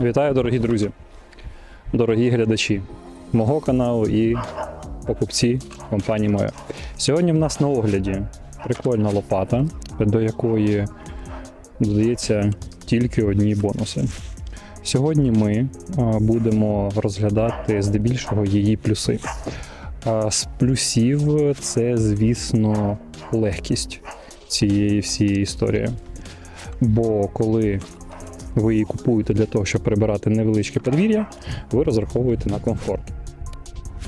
Вітаю, дорогі друзі, дорогі глядачі мого каналу і покупці компанії Моя. Сьогодні в нас на огляді прикольна лопата, до якої додається тільки одні бонуси. Сьогодні ми будемо розглядати здебільшого її плюси. З плюсів це, звісно, легкість цієї всієї історії. Бо коли ви її купуєте для того, щоб прибирати невеличке подвір'я, ви розраховуєте на комфорт.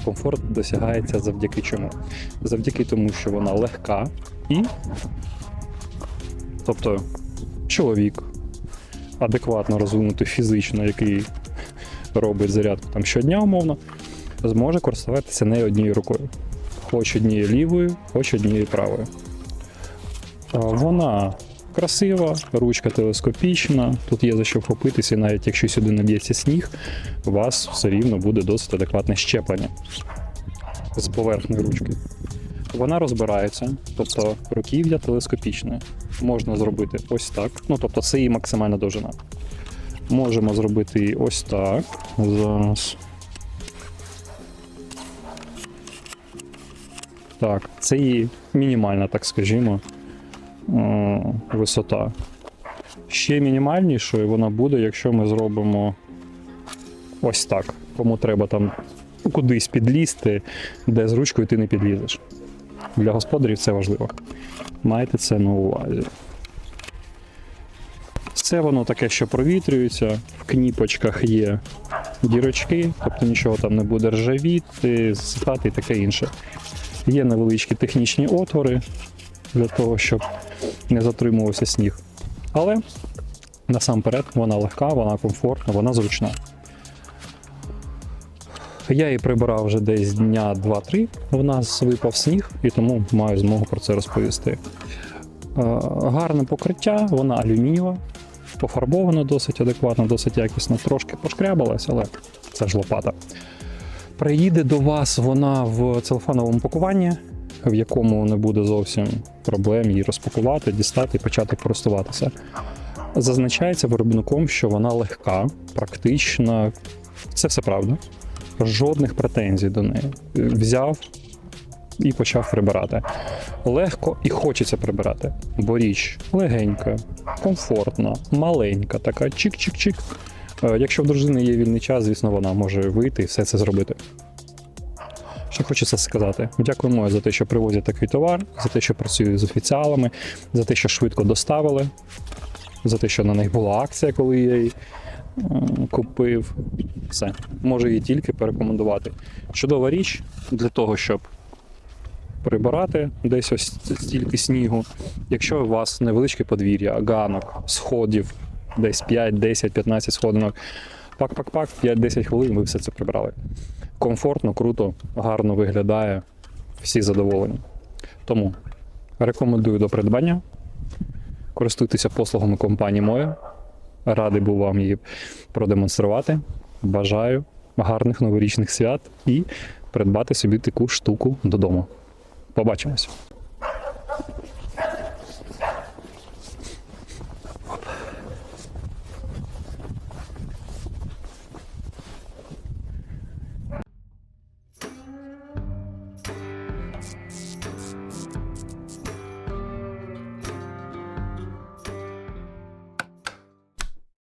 Комфорт досягається завдяки чому? Завдяки тому, що вона легка і. Тобто, чоловік адекватно розвинутий фізично, який робить зарядку там щодня, умовно, зможе користуватися нею однією рукою. Хоч однією лівою, хоч однією правою. Вона красива, ручка телескопічна, тут є за що вхопитися, і навіть якщо сюди наб'ється сніг, у вас все рівно буде досить адекватне щеплення з поверхної ручки. Вона розбирається, тобто руків'я телескопічне. Можна зробити ось так. Ну, тобто, це її максимальна довжина. Можемо зробити її ось так. Зараз. Так, це її мінімальна, так скажімо, е, висота. Ще мінімальнішою вона буде, якщо ми зробимо ось так. Кому треба там кудись підлізти, де з ручкою ти не підлізеш. Для господарів це важливо. Майте це на увазі. Це воно таке, що провітрюється, в кніпочках є дірочки, тобто нічого там не буде ржавіти, зсихати і таке інше. Є невеличкі технічні отвори для того, щоб не затримувався сніг. Але насамперед вона легка, вона комфортна, вона зручна. Я її прибирав вже десь дня 2-3. В нас випав сніг, і тому маю змогу про це розповісти. Е, Гарне покриття, вона алюмінієва, пофарбована досить адекватно, досить якісно, трошки пошкрябалась, але це ж лопата. Приїде до вас вона в целофановому пакуванні, в якому не буде зовсім проблем її розпакувати, дістати і почати користуватися. Зазначається виробником, що вона легка, практична. Це все правда. Жодних претензій до неї. Взяв і почав прибирати. Легко і хочеться прибирати, бо річ легенька, комфортна, маленька, така чик-чик-чик. Е, Якщо в дружини є вільний час, звісно, вона може вийти і все це зробити. Що хочеться сказати? Дякуємо за те, що привозять такий товар, за те, що працюють з офіціалами, за те, що швидко доставили, за те, що на них була акція, коли я її купив. Все, можу її тільки порекомендувати. Чудова річ для того, щоб прибирати десь ось стільки снігу. Якщо у вас невеличке подвір'я, ганок, сходів, десь 5, 10, 15 сходинок, пак-пак-пак, 5-10 хвилин ви все це прибрали. Комфортно, круто, гарно виглядає, всі задоволені. Тому рекомендую до придбання. Користуйтеся послугами компанії Моя. Радий був вам її продемонструвати. Бажаю гарних новорічних свят і придбати собі таку штуку додому. Побачимось!